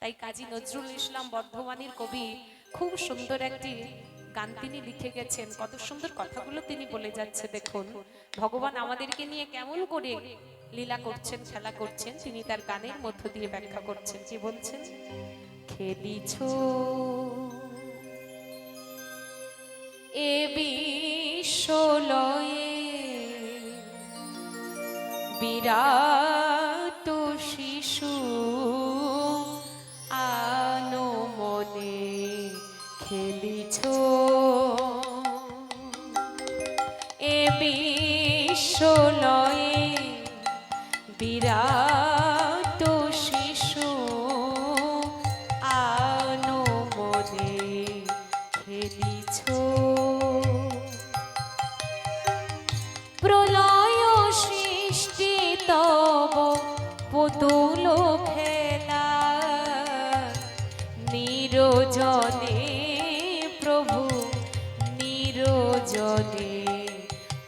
তাই কাজী নজরুল ইসলাম বর্ধমানের কবি খুব সুন্দর একটি গান তিনি লিখে গেছেন। কত সুন্দর কথাগুলো তিনি বলে যাচ্ছে, দেখুন। ভগবান আমাদেরকে নিয়ে কেমন করে লীলা করছেন, খেলা করছেন, তিনি তার গানের মধ্য দিয়ে ব্যাখ্যা করছেন। কি বলছেন? খেলিছ এ বিশ্বলয়ে বিরাট খেলিছ। এ বিশ্বলয়ে বিরাট শিশু আনো মনে খেলিছ। প্রলয় সৃষ্টি তব পুতুল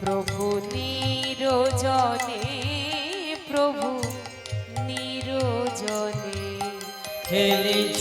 প্রভু নিরোজনে প্রভু নিরোজনে খেলিছ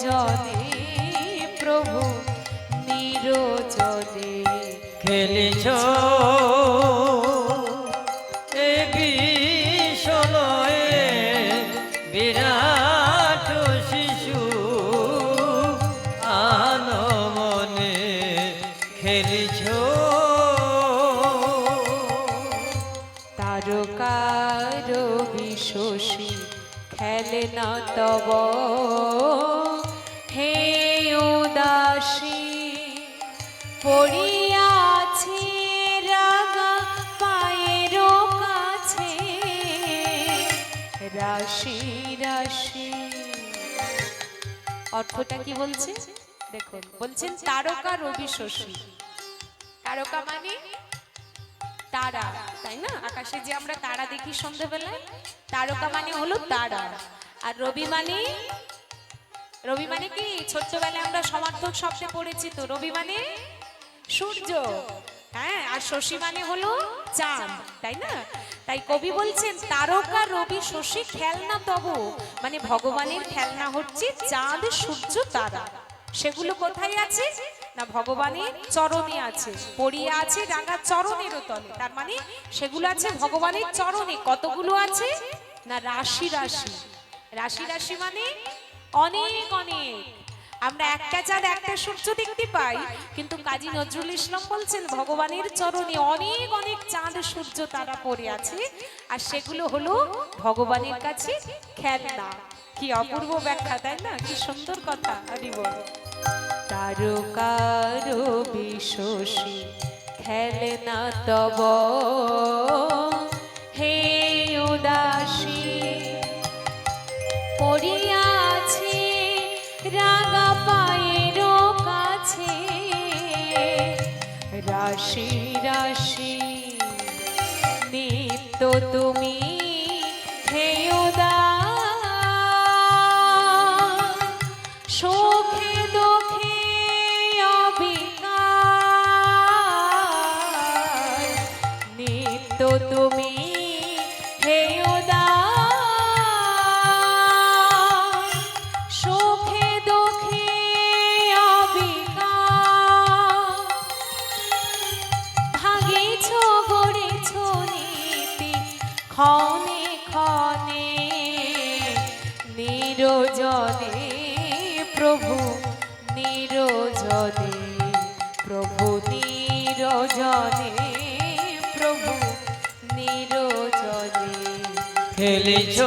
নিরজনে প্রভু নিরজনে খেলিছ। এ বিশ্বলয়ে বিরাট শিশু আনমনে খেলিছ। তারকার বিশ্বসী খেলে না তব। হে উদাসী পড়িয়াছি রাগা পায়ের কাছে। রাশি রাশি। অর্থটা কি বলছে? দেখুন, বলছেন তারকা, রবি, শশী। তারকা মানে তারা, তাই না? আকাশে যে আমরা তারা দেখি সন্ধ্যেবেলায় তারকা মানে হলো তারা। আর রবি মানে রবি মানে কি? ছোট্টবেলায় আমরা সমার্থক শব্দে তো। রবি মানে সূর্য। হ্যাঁ আর শশী মানে হলো চাঁদ, তাই না? তাই কবি বলছেন, তারকা রবি শশী খেলনা তব। মানে ভগবানের খেলনা হচ্ছে চাঁদ, সূর্য, তারা। সেগুলো কোথায় আছে? না, ভগবানের চরণে আছে। পড়িয়া আছে রাঙা চরণের তলে। তার মানে সেগুলো আছে ভগবানের চরণে। কতগুলো আছে? না, রাশি রাশি। রাশি রাশি মানে অনেক অনেক। আমরা একটা চাঁদ একটা সূর্য দেখতে পাই, কিন্তু কাজী নজরুল ইসলাম বলছেন, ভগবানের চরণে অনেক অনেক চাঁদ, সূর্য, তারা পড়ে আছে। আর সেগুলো হলো ভগবানের কাছে খেলনা। কি অপূর্ব ব্যাখ্যা, তাই না? কি সুন্দর কথা হরি বল। তারকার বিশ্বসী খেলে না তব রাশি রাশি। নিত্য তুমি ক্ষণে ক্ষণে নিরজনে প্রভু নিরজনে প্রভু নিরজনে প্রভু নিরজনে খেলিছ